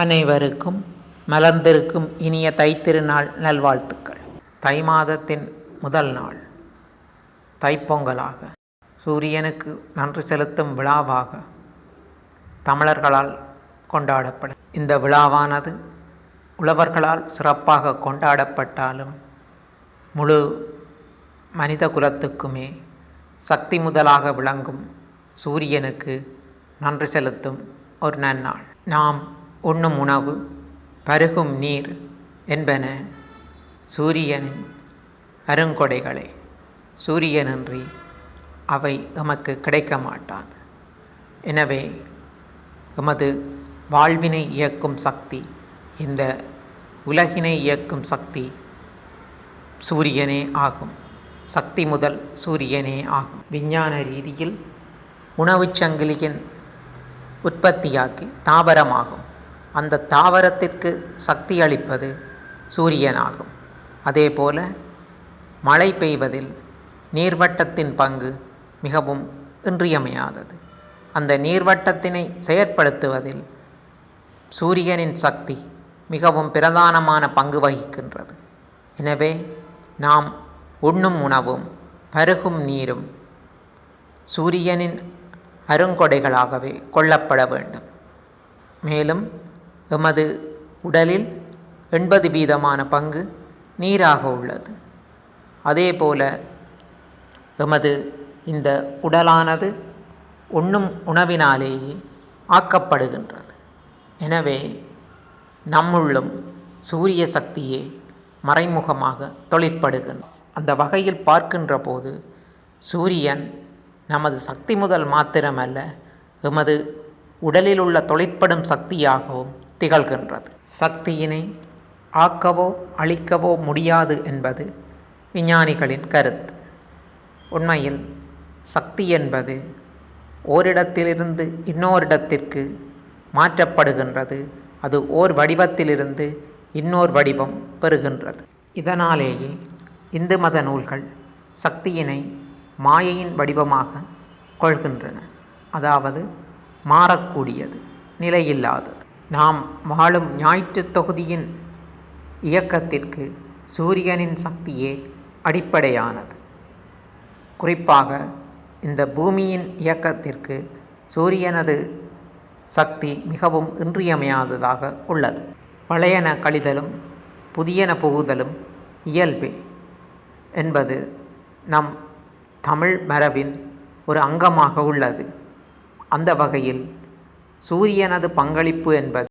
அனைவருக்கும் மலர்ந்திருக்கும் இனிய தைத்திருநாள் நல்வாழ்த்துக்கள். தை மாதத்தின் முதல் நாள். தைப்பொங்கலாக சூரியனுக்கு நன்றி செலுத்தும் விழாவாக தமிழர்களால் கொண்டாடப்படும் இந்த விழாவானது உழவர்களால் சிறப்பாக கொண்டாடப்பட்டாலும் முழு மனித குலத்துக்குமே சக்தி முதலாக விளங்கும் சூரியனுக்கு நன்றி செலுத்தும் ஒரு நன்னாள். நாம் உண்ணும் உணவு பருகும் நீர் என்பன சூரியனின் அருங்கொடைகளே. சூரியனின்றி அவை எமக்கு கிடைக்க மாட்டாது எனவே எமது வாழ்வினை இயக்கும் சக்தி இந்த உலகினை இயக்கும் சக்தி சூரியனே ஆகும். சக்தி முதல் சூரியனே ஆகும். விஞ்ஞான ரீதியில் உணவுச் சங்கிலியின் உற்பத்தியாக்கி தாவரமாகும். அந்த தாவரத்திற்கு சக்தி அளிப்பது சூரியனாகும். அதேபோல மழை பெய்வதில் நீர்வட்டத்தின் பங்கு மிகவும் இன்றியமையாதது. அந்த நீர்வட்டத்தினை செயற்படுத்துவதில் சூரியனின் சக்தி மிகவும் பிரதானமான பங்கு வகிக்கின்றது. எனவே நாம் உண்ணும் உணவும் பருகும் நீரும் சூரியனின் அருங்கொடைகளாகவே கொள்ளப்பட வேண்டும். மேலும் எமது உடலில் எண்பது வீதமான பங்கு நீராக உள்ளது. அதேபோல எமது இந்த உடலானது உண்ணும் உணவினாலேயே ஆக்கப்படுகின்றது. எனவே நம்முள்ளும் சூரிய சக்தியே மறைமுகமாக தொழிற்படுகின்றது அந்த வகையில் பார்க்கின்ற போது சூரியன் நமது சக்தி முதல் மாத்திரமல்ல எமது உடலில் உள்ள தொழிற்படும் சக்தியாகவும் திகழ்கின்றது. சக்தியினை ஆக்கவோ அழிக்கவோ முடியாது என்பது விஞ்ஞானிகளின் கருத்து. உண்மையில் சக்தி என்பது ஓரிடத்திலிருந்து இன்னோரிடத்திற்கு மாற்றப்படுகின்றது. அது ஓர் வடிவத்திலிருந்து இன்னோர் வடிவம் பெறுகின்றது. இதனாலேயே இந்து மத நூல்கள் சக்தியினை மாயையின் வடிவமாக கொள்கின்றன. அதாவது மாறக்கூடியது நிலையில்லாதது. நாம் வாழும் ஞாயிற்று தொகுதியின் இயக்கத்திற்கு சூரியனின் சக்தியே அடிப்படையானது. குறிப்பாக இந்த பூமியின் இயக்கத்திற்கு சூரியனது சக்தி மிகவும் இன்றியமையாததாக உள்ளது. பழையன கழிதலும் புதியன புகுதலும் இயல்பே என்பது நம் தமிழ் மரபின் ஒரு அங்கமாக உள்ளது. அந்த வகையில் சூரியனது பங்களிப்பு என்பது